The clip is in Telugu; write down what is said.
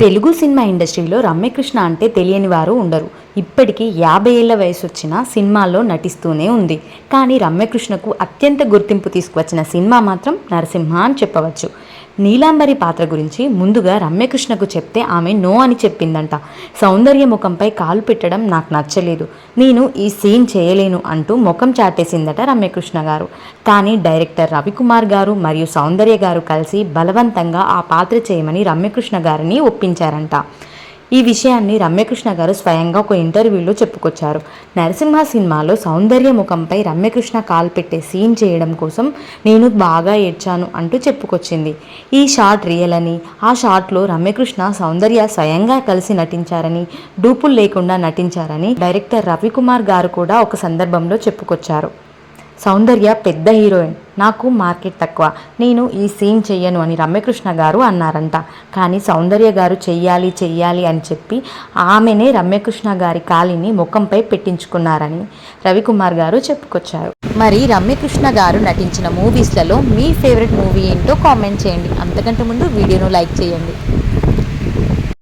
తెలుగు సినిమా ఇండస్ట్రీలో రమ్యకృష్ణ అంటే తెలియని వారు ఉండరు. ఇప్పటికీ యాభై ఏళ్ళ వయసు వచ్చిన సినిమాల్లో నటిస్తూనే ఉంది. కానీ రమ్యకృష్ణకు అత్యంత గుర్తింపు తీసుకువచ్చిన సినిమా మాత్రం నరసింహ అని చెప్పవచ్చు. నీలాంబరి పాత్ర గురించి ముందుగా రమ్యకృష్ణకు చెప్తే ఆమె నో అని చెప్పిందంట. సౌందర్య ముఖంపై కాలు పెట్టడం నాకు నచ్చలేదు. నేను ఈ సీన్ చేయలేను అంటూ ముఖం చాటేసిందట రమ్యకృష్ణ గారు. కానీ డైరెక్టర్ రవికుమార్ గారు మరియు సౌందర్య గారు కలిసి బలవంతంగా ఆ పాత్ర చేయమని రమ్యకృష్ణ గారిని ఒప్పించారంట. ఈ విషయాన్ని రమ్యకృష్ణ గారు స్వయంగా ఒక ఇంటర్వ్యూలో చెప్పుకొచ్చారు. నరసింహ సినిమాలో సౌందర్య ముఖంపై రమ్యకృష్ణ కాల్ పెట్టే సీన్ చేయడం కోసం నేను బాగా ఏడ్చాను అంటూ చెప్పుకొచ్చింది. ఈ షాట్ రియల్ అని ఆ షాట్లో రమ్యకృష్ణ సౌందర్య స్వయంగా కలిసి నటించారని డూపులు లేకుండా నటించారని డైరెక్టర్ రవికుమార్ గారు కూడా ఒక సందర్భంలో చెప్పుకొచ్చారు. సౌందర్య పెద్ద హీరోయిన్. నాకు మార్కెట్ తక్కువ. నేను ఈ సీన్ చెయ్యను అని రమ్యకృష్ణ గారు అన్నారంట. కానీ సౌందర్య గారు చెయ్యాలి చెయ్యాలి అని చెప్పి ఆమెనే రమ్యకృష్ణ గారి కాలిని ముఖంపై పెట్టించుకున్నారని రవికుమార్ గారు చెప్పుకొచ్చారు. మరి రమ్యకృష్ణ గారు నటించిన మూవీస్లలో మీ ఫేవరెట్ మూవీ ఏంటో కామెంట్ చేయండి. అంతకంటే ముందు వీడియోను లైక్ చేయండి.